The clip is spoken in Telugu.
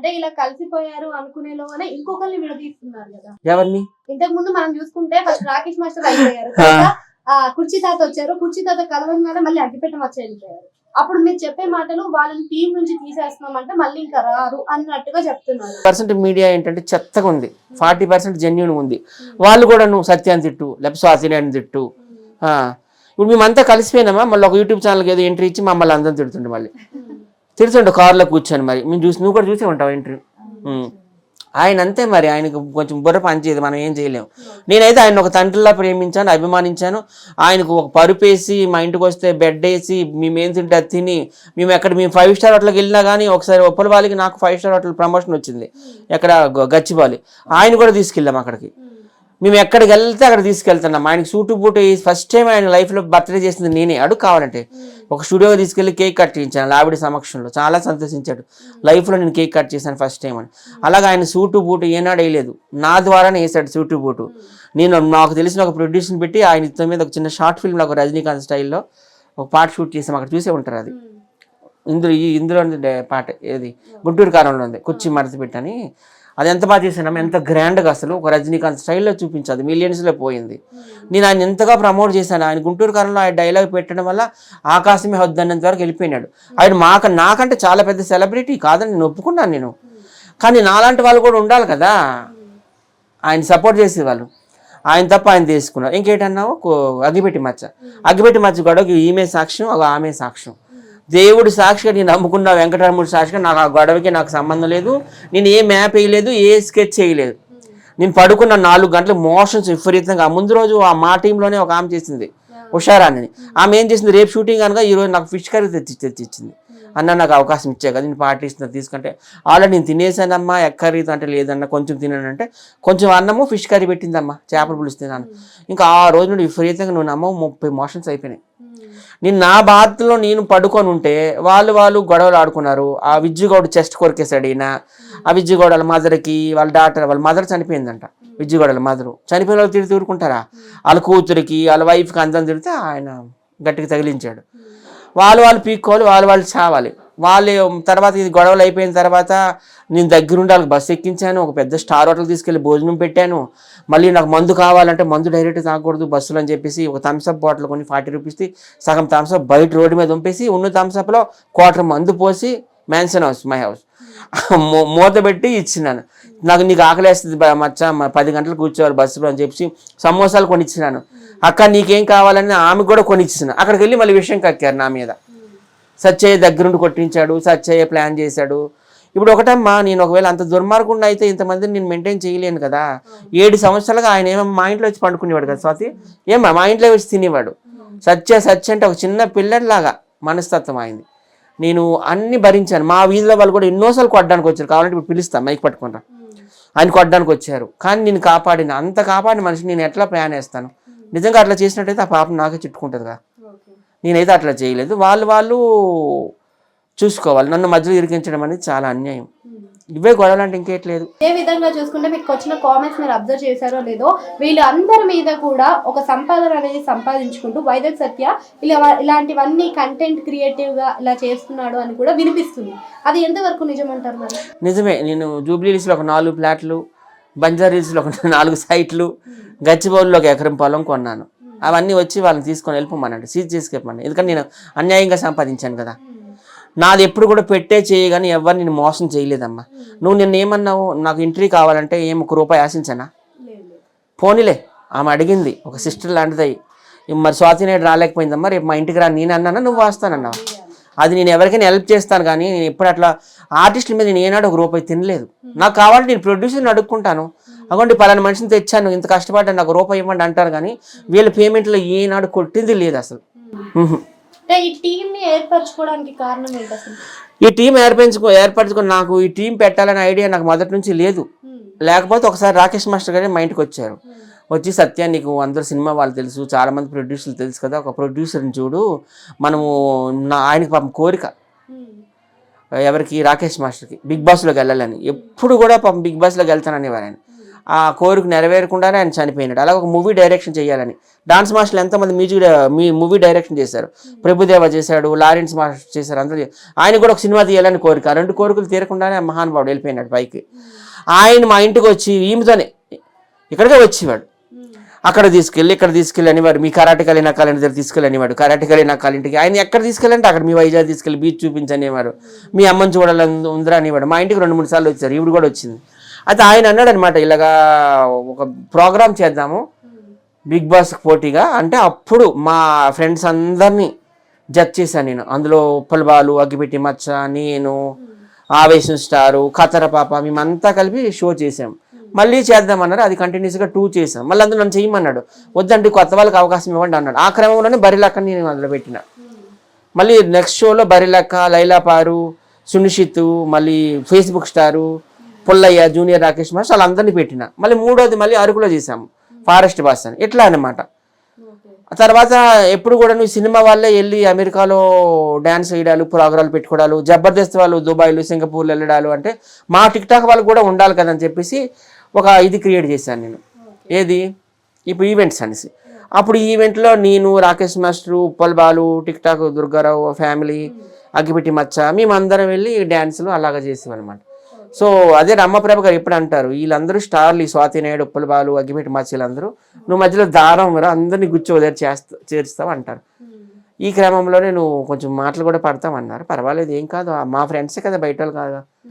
అంటే ఇలా కలిసిపోయారు అనుకునేలోనే ఇంకొకరిని విడదీస్తున్నారు కదా. ఎవరిని? ఇంతకు ముందు మనం చూసుకుంటే ఫస్ట్ రాకేష్ మాస్టర్ అయిపోయారు ఆ. కుర్చీ తాత వచ్చారు. కుర్చీ తాత కలవంగానే మళ్ళీ అగ్గిపెట్ట మచ్చ వెళ్ళిపోయారు. అప్పుడు మీరు చెప్పే మాటలు వాళ్ళని టీం నుంచి తీసేస్తున్నామంటే మళ్ళీ ఇంకా రారు అన్నట్టుగా చెప్తున్నారు. పర్సెంట్ మీడియా ఏంటంటే చెత్తగా ఉంది. ఫార్టీ పర్సెంట్ జెన్యున్ ఉంది. వాళ్ళు కూడా నువ్వు సత్యాన్ని తిట్టు లేకపోతే స్వాతిని తిట్టు. ఆ. ఇప్పుడు మేమంతా కలిసిపోయినామా? మళ్ళీ ఒక యూట్యూబ్ ఛానల్కి ఏదో ఎంట్రీ ఇచ్చి మమ్మల్ని అందరం తిడుతుండే మళ్ళీ. తిడుతుండే కారులో కూర్చొని మరి. మేము చూసి నువ్వు కూడా చూసే ఉంటావు ఎంట్రీ ఆయన అంతే మరి. ఆయనకు కొంచెం బుర్ర పనిచేయదు మనం ఏం చేయలేము. నేనైతే ఆయన ఒక తండ్రిలా ప్రేమించాను అభిమానించాను. ఆయనకు ఒక పరుపు వేసి మా ఇంటికి వస్తే బెడ్ వేసి మేము ఏం తింటే తిని మేము ఎక్కడ మేము ఫైవ్ స్టార్ హోటల్కి వెళ్ళినా కానీ ఒకసారి ఒప్పల వాళ్ళకి నాకు ఫైవ్ స్టార్ హోటల్ ప్రమోషన్ వచ్చింది. ఎక్కడ గచ్చిబాలి. ఆయన కూడా తీసుకెళ్ళాం అక్కడికి. మేము ఎక్కడికి వెళ్తే అక్కడ తీసుకెళ్తున్నాం ఆయనకి సూటు బూటు ఫస్ట్ టైం ఆయన లైఫ్లో బర్త్డే చేసింది నేనే. అడుగు కావాలంటే. ఒక స్టూడియోకి తీసుకెళ్ళి కేక్ కట్ చేయించాను ఆవిడ సమక్షంలో. చాలా సంతోషించాడు. లైఫ్లో నేను కేక్ కట్ చేశాను ఫస్ట్ టైం అని. అలాగే ఆయన సూటు బూటు ఏనాడు వేయలేదు. నా ద్వారానే వేసాడు సూటు బూటు. నేను నాకు తెలిసిన ఒక ప్రొడ్యూసర్ని పెట్టి ఆయన మీద ఒక చిన్న షార్ట్ ఫిల్మ్ ఒక రజనీకాంత్ స్టైల్లో ఒక పాట షూట్ చేసాం. అక్కడ చూసే ఉంటారు అది. ఇందులో ఈ ఇందులో పాట ఏది? గుంటూరు కారంలో ఉంది కుర్చీ మడత పెట్టని అది ఎంత బాగా చేసాను ఎంత గ్రాండ్గా అసలు. ఒక రజనీకాంత్ స్టైల్లో చూపించదు మిలియన్స్లో పోయింది. నేను ఆయన ఎంతగా ప్రమోట్ చేశాను ఆయన గుంటూరు కారంలో ఆయన డైలాగ్ పెట్టడం వల్ల ఆకాశమే వద్దన్నంత వరకు వెళ్ళిపోయినాడు. ఆయన మాక నాకంటే చాలా పెద్ద సెలబ్రిటీ కాదని నేను ఒప్పుకున్నాను నేను. కానీ నాలాంటి వాళ్ళు కూడా ఉండాలి కదా. ఆయన సపోర్ట్ చేసేవాళ్ళు. ఆయన తప్ప ఆయన తీసుకున్నారు ఇంకేటన్నావు? అగ్గిపెట్టి మచ్చ. అగ్గిపెట్టి మచ్చ గొడవకి ఈమె సాక్ష్యం ఒక ఆమె సాక్ష్యం. దేవుడు సాక్షిగా నేను నమ్ముకున్న వెంకటరమణుడు సాక్షిగా నాకు ఆ గొడవకి నాకు సంబంధం లేదు. నేను ఏ మ్యాప్ వేయలేదు ఏ స్కెచ్ చేయలేదు నేను పడుకున్న నాలుగు గంటలు మోషన్స్ విపరీతంగా. ముందు రోజు ఆ మా టీంలోనే ఒక ఆమె చేసింది హుషారాన్ని ఆమె ఏం చేసింది? రేపు షూటింగ్ అనగా ఈరోజు నాకు ఫిష్ కర్రీ తెచ్చి తెచ్చిచ్చింది. అన్న నాకు అవకాశం ఇచ్చా కదా నేను పార్టీ ఇస్తున్నా తీసుకుంటే. ఆల్రెడీ నేను తినేసానమ్మా ఎక్కర్రీ అంటే లేదన్న కొంచెం తినానంటే కొంచెం అన్నము ఫిష్ కర్రీ పెట్టిందమ్మా చేపలు పులుస్తున్నాను ఇంకా ఆ రోజు నుండి విపరీతంగా నువ్వు నమ్మవు ముప్పై మోషన్స్ అయిపోయినాయి. నేను నా బాధలో నేను పడుకొని ఉంటే వాళ్ళు వాళ్ళు గొడవలు ఆడుకున్నారు. ఆ విజ్జుగౌడ్ చెస్ట్ కొరికేశాడు ఈయన. ఆ విజ్జుగౌడ వాళ్ళ మదర్కి వాళ్ళ డాక్టర్ వాళ్ళ మదర్ చనిపోయిందంట. విజ్జుగౌడ వాళ్ళ మదరు. చనిపోయిన వాళ్ళు తిరిగి ఊరుకుంటారా వాళ్ళ కూతురికి వాళ్ళ వైఫ్కి అందరం తిరిగితే ఆయన గట్టిగా తగిలించాడు. వాళ్ళు వాళ్ళు పీక్కోవాలి వాళ్ళు వాళ్ళు చావాలి. వాళ్ళు తర్వాత ఇది గొడవలు అయిపోయిన తర్వాత నేను దగ్గరుండి వాళ్ళకి బస్సు ఎక్కించాను ఒక పెద్ద స్టార్ హోటల్ తీసుకెళ్ళి భోజనం పెట్టాను. మళ్ళీ నాకు మందు కావాలంటే మందు డైరెక్ట్ తాగకూడదు బస్సులు అని చెప్పేసి ఒక థమ్స్అప్ బాటిల్ కొని ఫార్టీ రూపీస్ది సగం థమ్స్అప్ బయట రోడ్డు మీద ఉంపేసి ఉన్న థమ్స్అప్లో క్వార్టర్ మందు పోసి మ్యాన్సన్ హౌస్ మై హౌస్. మూత పెట్టి ఇచ్చినాను. నాకు నీకు ఆకలేస్తుంది మచ్చ పది గంటలు కూర్చోవాలి బస్సులో అని చెప్పి సమోసాలు కొనిచ్చినాను. అక్క నీకేం కావాలని ఆమె కూడా కొనిచ్చిన అక్కడికి వెళ్ళి మళ్ళీ విషయం కక్కారు నా మీద. సచ్చయ్య దగ్గరుండి కొట్టించాడు సచ్చయ్య ప్లాన్ చేశాడు. ఇప్పుడు ఒకటమ్మా నేను ఒకవేళ అంత దుర్మార్గుండి అయితే ఇంతమందిని నేను మెయింటైన్ చేయలేను కదా. ఏడు సంవత్సరాలుగా ఆయన ఏమో మా ఇంట్లో వచ్చి పండుకునేవాడు కదా స్వాతి. ఏమా మా ఇంట్లో వచ్చి తినేవాడు. సత్య సత్య అంటే ఒక చిన్న పిల్లడిలాగా మనస్తత్వం అయింది. నేను అన్ని భరించాను. మా వీధిలో వాళ్ళు కూడా ఎన్నోసార్లు కొట్టడానికి వచ్చారు. కావాలంటే ఇప్పుడు పిలుస్తాను మైక్ పట్టుకుంటా. ఆయన కొట్టడానికి వచ్చారు. కానీ నేను కాపాడిన అంత కాపాడిన మనిషి నేను ఎట్లా ప్లాన్ నిజంగా అట్లా చేసినట్టయితే ఆ పాపం నాకే చుట్టుకుంటుంది కదా. నేనైతే అట్లా చేయలేదు. వాళ్ళు వాళ్ళు చూసుకోవాలి. నన్ను మధ్యలో ఇరికించడం అనేది చాలా అన్యాయం. ఇవే గొడవలు అంటే ఇంకేట్లేదు ఏ విధంగా చూసుకుంటే మీకు వచ్చిన కామెంట్స్ మీరు అబ్జర్వ్ చేశారో లేదో వీళ్ళు అందరి మీద కూడా ఒక సంపాదన అనేది సంపాదించుకుంటూ వైద్య సత్య ఇలా ఇలాంటివన్నీ కంటెంట్ క్రియేటివ్గా ఇలా చేస్తున్నాడు అని కూడా వినిపిస్తుంది. అది ఎంతవరకు నిజమంటారు మరి? నిజమే. నేను జూబ్లీ హిల్స్లో ఒక నాలుగు ఫ్లాట్లు బంజారా హిల్స్లో ఒక నాలుగు సైట్లు గచ్చిబౌలిలో ఒక ఎకరం పొలం కొన్నాను. అవన్నీ వచ్చి వాళ్ళని తీసుకొని వెళ్ళిపోమన్నాడు సీజ్ చేసుకెళ్ళమన్నాడు ఎందుకంటే నేను అన్యాయంగా సంపాదించాను కదా. నాది ఎప్పుడు కూడా పెట్టే చేయగాని ఎవరు నేను మోసం చేయలేదమ్మా. నువ్వు నిన్న ఏమన్నావు? నాకు ఇంట్రీ కావాలంటే ఏం ఒక రూపాయి ఆశించనా? పోనీలే. ఆమె అడిగింది. ఒక సిస్టర్ లాంటిది మరి స్వాతి నేడు రాలేకపోయిందమ్మా. రేపు మా ఇంటికి రా. నేను అన్నానా? నువ్వు వస్తానన్నావు? అది నేను ఎవరికైనా హెల్ప్ చేస్తాను కానీ నేను ఎప్పుడు అట్లా ఆర్టిస్టుల మీద నేను ఏనాడు ఒక రూపాయి తినలేదు. నాకు కావాలంటే నేను ప్రొడ్యూసర్ని అడుక్కుంటాను. అగోండి పలానా మనిషిని తెచ్చాను ఇంత కష్టపడ్డా నాకు రూపాయి ఇవ్వండి అంటారు కానీ వీళ్ళ పేమెంట్లో ఏనాడు కొట్టింది లేదు అసలు. ఈ టీం ని ఏర్పరచుకోవడానికి కారణం ఏంటి అసలు? ఈ టీం ఏర్పరచుకో ఏర్పరచుకొని నాకు ఈ టీం పెట్టాలనే ఐడియా నాకు మొదటి నుంచి లేదు. లేకపోతే ఒకసారి రాకేష్ మాస్టర్ గారే మా ఇంటికి వచ్చారు. వచ్చి సత్య నీకు అందరు సినిమా వాళ్ళు తెలుసు చాలా మంది ప్రొడ్యూసర్లు తెలుసు కదా ఒక ప్రొడ్యూసర్ని చూడు మనము నా ఆయనకి పాపం కోరిక. ఎవరికి? రాకేష్ మాస్టర్కి. బిగ్ బాస్లోకి వెళ్ళాలని. ఎప్పుడు కూడా పాపం బిగ్ బాస్లోకి వెళ్తాననేవారు ఆయన. ఆ కోరిక నెరవేరకుండానే ఆయన చనిపోయినాడు. అలాగే ఒక మూవీ డైరెక్షన్ చేయాలని. డాన్స్ మాస్టర్లు ఎంతమంది మ్యూజిక్ మీ మూవీ డైరెక్షన్ చేశారు? ప్రభుదేవ చేశాడు లారెన్స్ మాస్టర్ చేశారు అందరూ ఆయన కూడా ఒక సినిమా తీయాలని కోరిక. ఆ రెండు కోరికలు తీరకుండానే మహానుభావుడు వెళ్ళిపోయినాడు పైకి. ఆయన మా ఇంటికి వచ్చి ఈమెతోనే ఇక్కడికే వచ్చేవాడు. అక్కడ తీసుకెళ్ళి ఇక్కడ తీసుకెళ్ళనివాడు మీ కరాటకాలి నా కాలి దగ్గర తీసుకెళ్ళనివాడు కరాటకాలి నా కాలింటికి ఆయన ఎక్కడ తీసుకెళ్ళంటే అక్కడ మీ వైజాగ్ తీసుకెళ్ళి బీచ్ చూపించనివారు మీ అమ్మని చూడాలని ఉందరా అనేవాడు. మా ఇంటికి రెండు మూడు సార్లు వచ్చారు ఇవి కూడా వచ్చింది. అయితే ఆయన అన్నాడు అనమాట ఇలాగా ఒక ప్రోగ్రామ్ చేద్దాము. బిగ్ బాస్ పోటీగా. అంటే అప్పుడు మా ఫ్రెండ్స్ అందరినీ జడ్జ్ చేశాను నేను. అందులో ఉప్పలబాలు అగ్గిపెట్టి మచ్చ నేను ఆవేశం స్టారు కతర పాప మేమంతా కలిపి షో చేసాం మళ్ళీ చేద్దామన్నారు అది కంటిన్యూస్గా టూ చేసాం మళ్ళీ అందులో నన్ను చేయమన్నాడు వద్దండి కొత్త వాళ్ళకి అవకాశం ఇవ్వండి అన్నాడు. ఆ క్రమంలోనే బరిలక్కని నేను అందులో పెట్టిన. మళ్ళీ నెక్స్ట్ షోలో బరిలక్క లైలాపారు సునిషిత్ మళ్ళీ Facebook star Pullayya junior Rakesh master వాళ్ళందరినీ పెట్టిన. మళ్ళీ మూడోది మళ్ళీ అరకులో చేసాము ఫారెస్ట్ బాస్ అని ఇట్లా అన్నమాట. ఆ తర్వాత ఎప్పుడు కూడా నువ్వు సినిమా వాళ్ళే వెళ్ళి అమెరికాలో డ్యాన్స్ వేయడాలు ప్రోగ్రాలు పెట్టుకోవడాలు జబర్దస్త్ వాళ్ళు దుబాయ్లు సింగపూర్లు వెళ్ళడాలు అంటే మా టిక్ టాక్ వాళ్ళు కూడా ఉండాలి కదా అని చెప్పేసి ఒక ఇది క్రియేట్ చేశాను నేను. ఏది? ఇప్పుడు ఈవెంట్స్ అనేసి. అప్పుడు ఈ ఈవెంట్లో నేను Rakesh master Uppal Balu tik tok Durgarao family అగ్గిపెట్టి మచ్చ మేమందరం వెళ్ళి డ్యాన్సులు అలాగా చేసాం అనమాట సో అదే రమ్మప్రభ గారు ఎప్పుడు అంటారు వీళ్ళందరూ స్టార్లు ఈ స్వాతి నాయుడు ఉప్పల్ బాలు అగ్గిపెట్టి మచ్చ వీళ్ళందరూ నువ్వు మధ్యలో దారం రా అందరినీ గుచ్చో దగ్గర చేస్తా చేరుస్తావు అంటారు. ఈ క్రమంలోనే నువ్వు కొంచెం మాటలు కూడా పడతావు అన్నారు పర్వాలేదు ఏం కాదు. మా ఫ్రెండ్సే కదా బయట వాళ్ళు కాదు